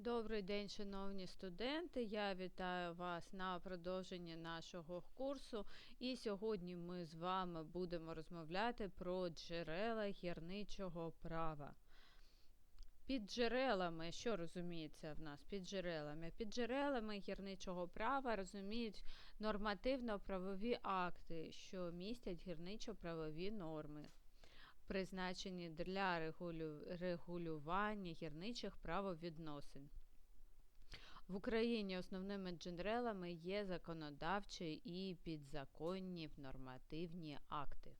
Добрий день, шановні студенти. Я вітаю вас на продовженні нашого курсу. І сьогодні ми з вами будемо розмовляти про джерела гірничого права. Під джерелами, що розуміється в нас під джерелами? Під джерелами гірничого права розуміють нормативно-правові акти, що містять гірничо-правові норми, призначені для регулювання гірничих правовідносин. В Україні основними джерелами є законодавчі і підзаконні нормативні акти.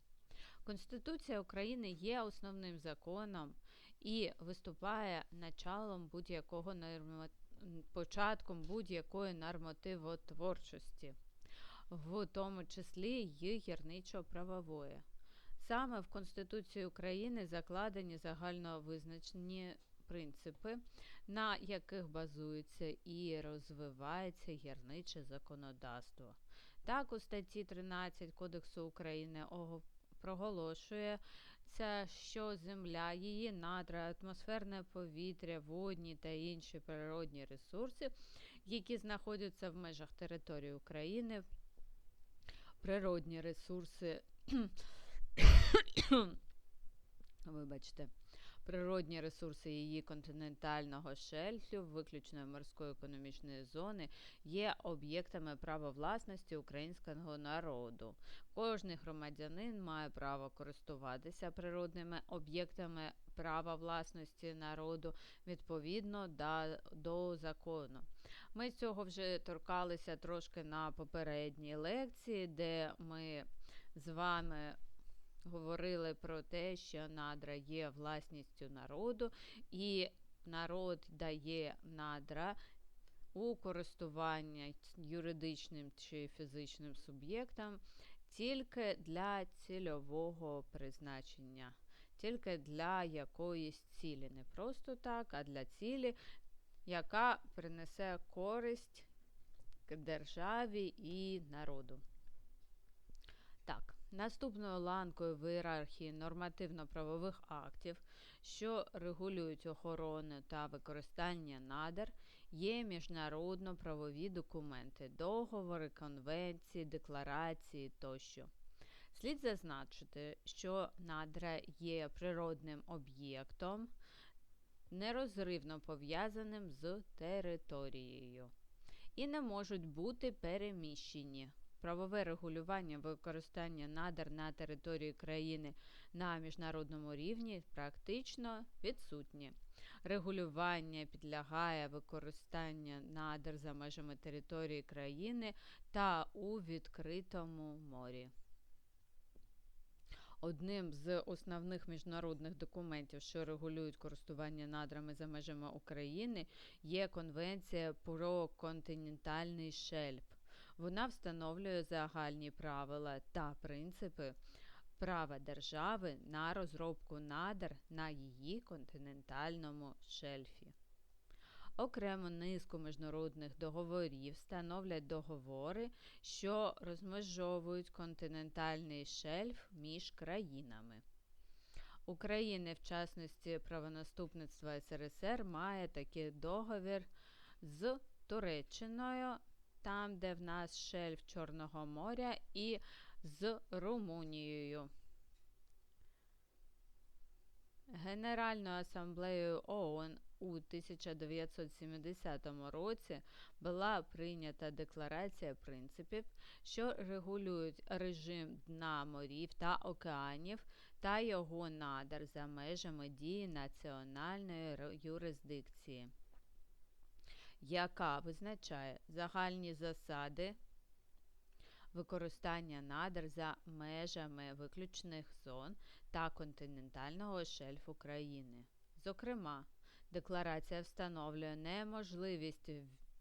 Конституція України є основним законом і виступає началом будь-якого норма- початком будь-якої нормотивотворчості, в тому числі й гірничо-правової. Саме в Конституції України закладені загальновизначені принципи, на яких базується і розвивається гірниче законодавство. Так, у статті 13 Кодексу України ого- проголошується, що земля, її надра, атмосферне повітря, водні та інші природні ресурси, які знаходяться в межах території України, природні ресурси Вибачте, природні ресурси її континентального шельфу, виключної морської економічної зони, є об'єктами права власності українського народу. Кожний громадянин має право користуватися природними об'єктами права власності народу відповідно до закону. Ми цього вже торкалися трошки на попередній лекції, де ми з вами говорили про те, що надра є власністю народу, і народ дає надра у користування юридичним чи фізичним суб'єктам тільки для цільового призначення, тільки для якоїсь цілі. Не просто так, а для цілі, яка принесе користь державі і народу. Наступною ланкою в ієрархії нормативно-правових актів, що регулюють охорону та використання надр, є міжнародно-правові документи, договори, конвенції, декларації тощо. Слід зазначити, що надра є природним об'єктом, нерозривно пов'язаним з територією і не можуть бути переміщені. Правове регулювання використання надр на території країни на міжнародному рівні практично відсутнє. Регулювання підлягає використання надр за межами території країни та у відкритому морі. Одним з основних міжнародних документів, що регулюють користування надрами за межами України, є Конвенція про континентальний шельф. Вона встановлює загальні правила та принципи права держави на розробку надр на її континентальному шельфі. Окремо низку міжнародних договорів становлять договори, що розмежовують континентальний шельф між країнами. України, в частності правонаступництва СРСР, має такий договір з Туреччиною, там, де в нас шельф Чорного моря, і з Румунією. Генеральною асамблеєю ООН у 1970 році була прийнята декларація принципів, що регулюють режим дна морів та океанів та його надр за межами дії національної юрисдикції, яка визначає загальні засади використання надр за межами виключних зон та континентального шельфу країни. Зокрема, декларація встановлює неможливість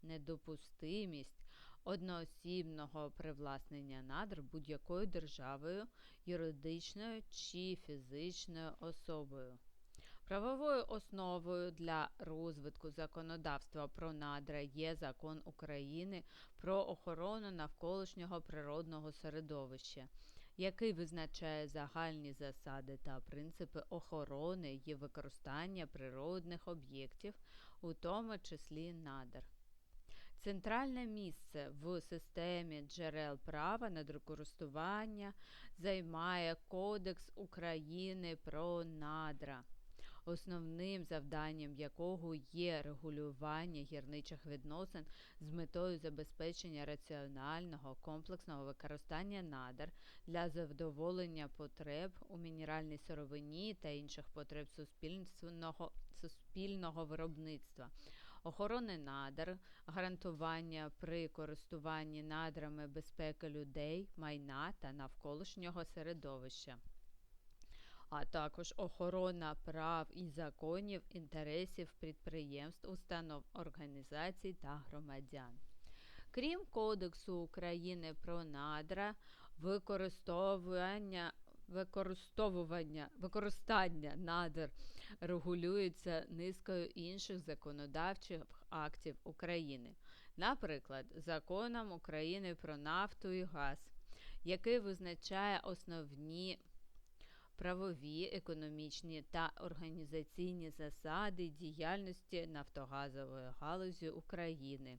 недопустимість одноосібного привласнення надр будь-якою державою, юридичною чи фізичною особою. Правовою основою для розвитку законодавства про надра є закон України про охорону навколишнього природного середовища, який визначає загальні засади та принципи охорони і використання природних об'єктів, у тому числі надр. Центральне місце в системі джерел права надрокористування займає Кодекс України про надра, основним завданням якого є регулювання гірничих відносин з метою забезпечення раціонального комплексного використання надр для задоволення потреб у мінеральній сировині та інших потреб суспільного, суспільного виробництва. Охорони надр, гарантування при користуванні надрами безпеки людей, майна та навколишнього середовища, а також охорона прав і законів, інтересів підприємств, установ, організацій та громадян. Крім Кодексу України про надра, використовування використовування використання надр регулюється низкою інших законодавчих актів України, наприклад, законом України про нафту і газ, який визначає основні правові, економічні та організаційні засади діяльності нафтогазової галузі України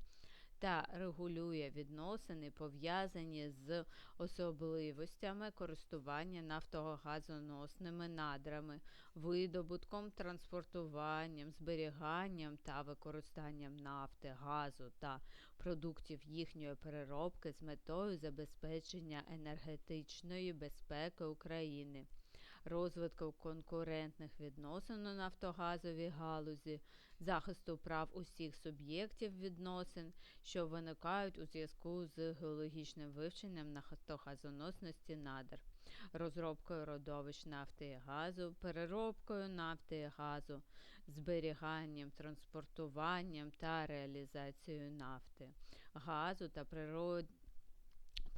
та регулює відносини, пов'язані з особливостями користування нафтогазоносними надрами, видобутком, транспортуванням, зберіганням та використанням нафти, газу та продуктів їхньої переробки з метою забезпечення енергетичної безпеки України. Розвитку конкурентних відносин у нафтогазовій галузі, захисту прав усіх суб'єктів відносин, що виникають у зв'язку з геологічним вивченням нафтогазоносності надр, розробкою родовищ нафти і газу, переробкою нафти і газу, зберіганням, транспортуванням та реалізацією нафти, газу та природ...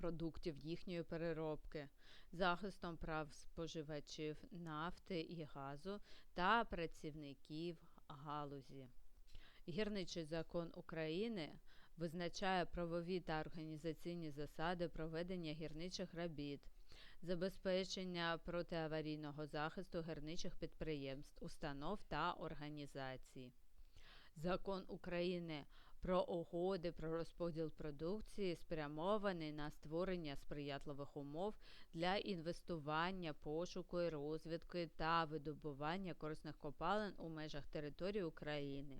продуктів їхньої переробки. Захистом прав споживачів нафти і газу та працівників галузі. Гірничий закон України визначає правові та організаційні засади проведення гірничих робіт, забезпечення протиаварійного захисту гірничих підприємств, установ та організацій. Закон України про угоди про розподіл продукції спрямований на створення сприятливих умов для інвестування, пошуку і розвідки та видобування корисних копалин у межах території України,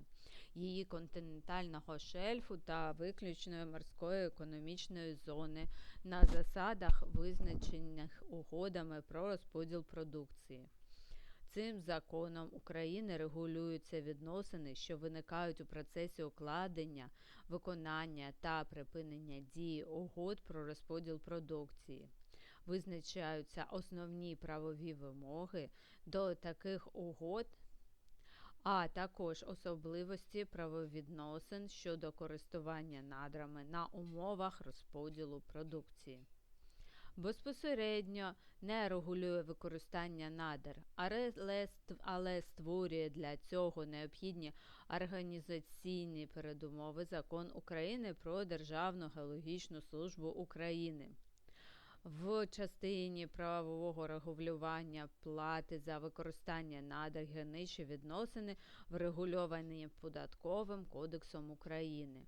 її континентального шельфу та виключної морської економічної зони на засадах, визначених угодами про розподіл продукції. Цим законом України регулюються відносини, що виникають у процесі укладення, виконання та припинення дії угод про розподіл продукції. Визначаються основні правові вимоги до таких угод, а також особливості правовідносин щодо користування надрами на умовах розподілу продукції безпосередньо не регулює використання надр, але створює для цього необхідні організаційні передумови закон України про Державну геологічну службу України. В частині правового регулювання плати за використання надр граничі відносини врегульовані податковим кодексом України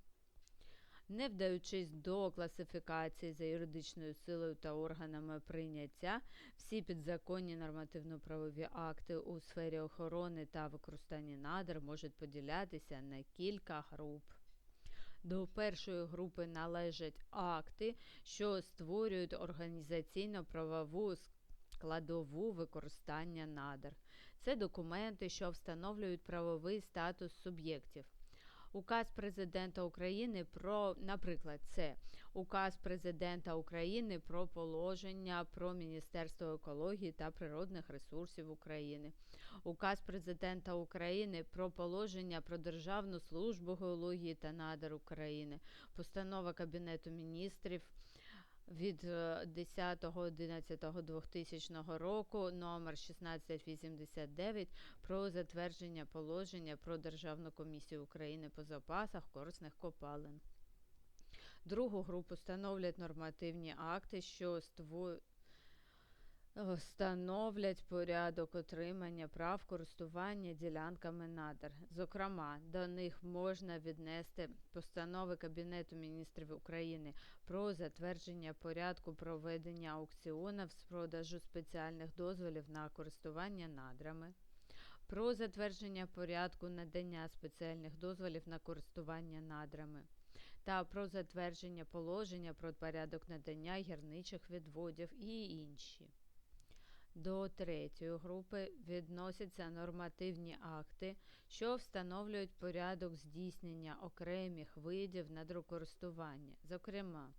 не вдаючись до класифікації за юридичною силою та органами прийняття, всі підзаконні нормативно-правові акти у сфері охорони та використання надр можуть поділятися на кілька груп. До першої групи належать акти, що створюють організаційно-правову складову використання надр. Це документи, що встановлюють правовий статус суб'єктів. Указ президента України про, наприклад, це указ президента України про положення про Міністерство екології та природних ресурсів України, указ президента України про положення про Державну службу геології та надр України, постанова Кабінету міністрів від 10.11.2000 року номер 1689 про затвердження положення про Державну комісію України по запасах корисних копалин. Другу групу становлять нормативні акти, що е, встановлять порядок отримання прав користування ділянками надр. Зокрема, до них можна віднести постанови Кабінету міністрів України про затвердження порядку проведення аукціонів з продажу спеціальних дозволів на користування надрами, про затвердження порядку надання спеціальних дозволів на користування надрами та про затвердження положення про порядок надання гірничих відводів і інші. До третьої групи відносяться нормативні акти, що встановлюють порядок здійснення окремих видів надрокористування, зокрема,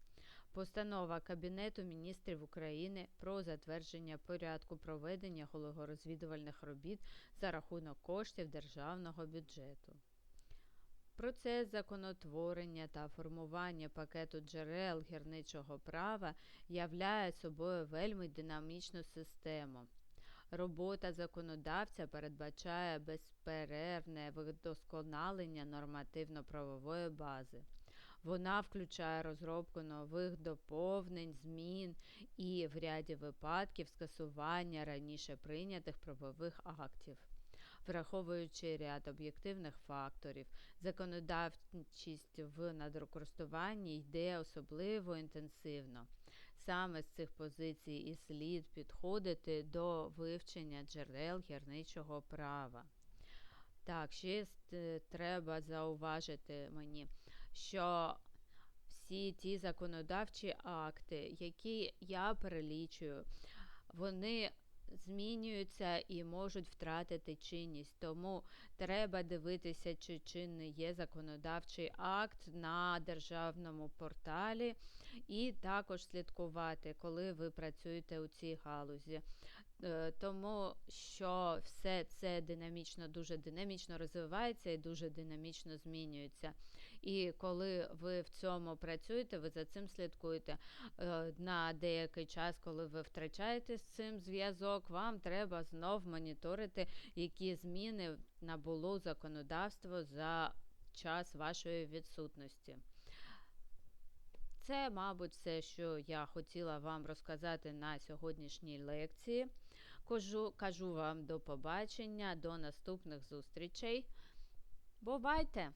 Постанова Кабінету міністрів України про затвердження порядку проведення геологорозвідувальних робіт за рахунок коштів державного бюджету. Процес законотворення та формування пакету джерел гірничого права являє собою вельми динамічну систему. Робота законодавця передбачає безперервне вдосконалення нормативно-правової бази. Вона включає розробку нових доповнень, змін і в ряді випадків скасування раніше прийнятих правових актів. Враховуючи ряд об'єктивних факторів, законодавчість в надрокористуванні йде особливо інтенсивно. Саме з цих позицій і слід підходити до вивчення джерел гірничого права. Так, ще е, треба зауважити мені, що всі ті законодавчі акти, які я перелічую, вони змінюються і можуть втратити чинність. Тому треба дивитися, чи чинний є законодавчий акт на державному порталі, і також слідкувати, коли ви працюєте у цій галузі. Е, тому що все це динамічно, дуже динамічно розвивається і дуже динамічно змінюється. І коли ви в цьому працюєте, ви за цим слідкуєте е, на деякий час, коли ви втрачаєте з цим зв'язок, вам треба знов моніторити, які зміни набуло законодавство за час вашої відсутності. Це, мабуть, все, що я хотіла вам розказати на сьогоднішній лекції. Кажу, кажу вам до побачення, до наступних зустрічей. Бувайте!